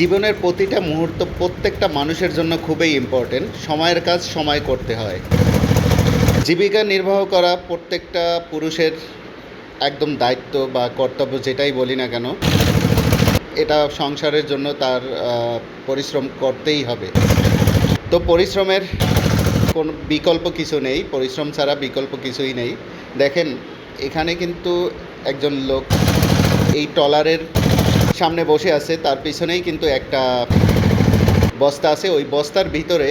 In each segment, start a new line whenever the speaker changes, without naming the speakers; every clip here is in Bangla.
জীবনের প্রতিটা মুহূর্ত প্রত্যেকটা মানুষের জন্য খুবই ইম্পর্টেন্ট সময়ের কাজ সময় করতে হয়। জীবিকা নির্বাহ করা প্রত্যেকটা পুরুষের একদম দায়িত্ব বা কর্তব্য যেটাই বলি না কেন, এটা সংসারের জন্য তার পরিশ্রম করতেই হবে। তো পরিশ্রমের কোনো বিকল্প কিছু নেই, পরিশ্রম ছাড়া বিকল্প কিছুই নেই। দেখেন, এখানে কিন্তু একজন লোক এই ট্রলারের সামনে বসে আছে, তার পিছনেই কিন্তু একটা বস্তা আছে। ওই বস্তার ভিতরে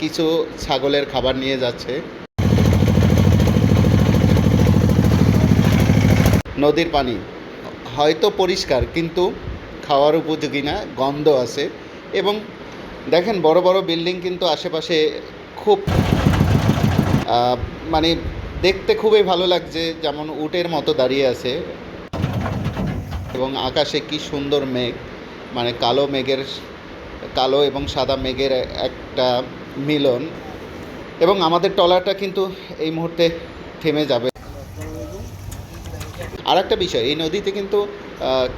কিছু ছাগলের খাবার নিয়ে যাচ্ছে। নদীর পানি। হয়তো পরিষ্কার, কিন্তু খাওয়ার উপযোগী না, গন্ধ আছে। এবং দেখেন, বড় বড় বিল্ডিং কিন্তু আশেপাশে খুব মানে দেখতে খুবই ভালো লাগছে। যেমন উটের মতো দাঁড়িয়ে আছে। এবং আকাশে কি সুন্দর মেঘ মানে কালো মেঘের, কালো এবং সাদা মেঘের একটা মিলন। এবং আমাদের ট্রলারটা কিন্তু এই মুহূর্তে থেমে যাবে। আর একটা বিষয়, এই নদীতে কিন্তু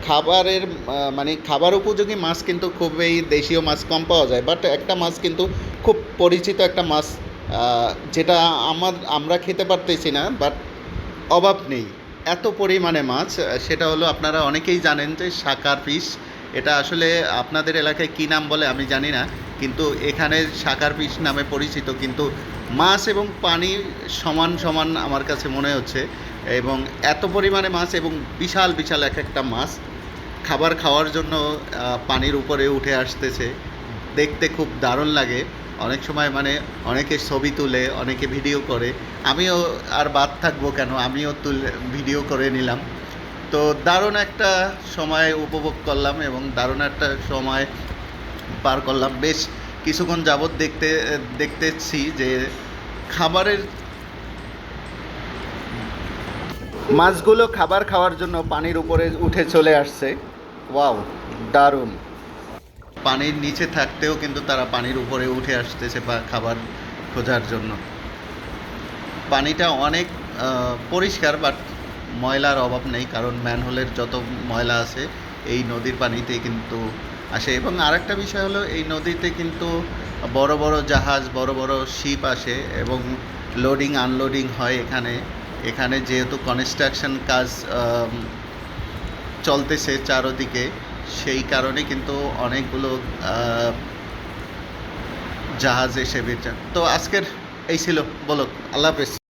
খাবারের মানে খাবার উপযোগী মাছ কিন্তু খুবই দেশীয় মাছ কম পাওয়া যায়। বাট একটা মাছ কিন্তু খুব পরিচিত একটা মাছ যেটা আমার, আমরা খেতে পারতেছি না, বাট অভাব নেই। এত পরিমাণে মাছ সেটা হলো আপনারা অনেকেই জানেন যে শাকার ফিশ, এটা আসলে আপনাদের এলাকায় কী নাম বলে আমি জানি না, কিন্তু এখানে শাকার ফিশ নামে পরিচিত, কিন্তু মাছ এবং পানি সমান সমান আমার কাছে মনে হচ্ছে, এবং এত পরিমাণে মাছ এবং বিশাল বিশাল এক একটা মাছ, খাবার খাওয়ার জন্য পানির উপরে উঠে আসতেছে। দেখতে খুব দারুণ লাগে। অনেক সময় মানে অনেকে ছবি তুলে, অনেকে ভিডিও করে। আমিও আর বাদ থাকব কেন? আমিও তুলে ভিডিও করে নিলাম। তো দারুণ একটা সময় উপভোগ করলাম এবং দারুণ একটা সময় পার করলাম। বেশ কিছুক্ষণ যাবৎ দেখতে, দেখতেছি যে খাবারের মাছগুলো খাবার খাওয়ার জন্য পানির উপরে উঠে চলে আসছে। ওয়াও, দারুণ। পানির নিচে থাকতেও কিন্তু তারা পানির উপরে উঠে আসতেছে বা খাবার খোঁজার জন্য। পানিটা অনেক পরিষ্কার বাট ময়লার অভাব নেই, কারণ ম্যানহোলের যত ময়লা আছে, এই নদীর পানিতে কিন্তু আসে। এবং আরেকটা বিষয় হলো, এই নদীতে কিন্তু বড় বড় জাহাজ, বড় বড় শিপ আসে এবং লোডিং আনলোডিং হয় এখানে। এখানে যেহেতু কনস্ট্রাকশন কাজ চলতেছে চারোদিকে সেই কারণে কিন্তু অনেকগুলো জাহাজ এসে বেচা। তো আজকের এই ছিল বলো আল্লাহ হাফেজ।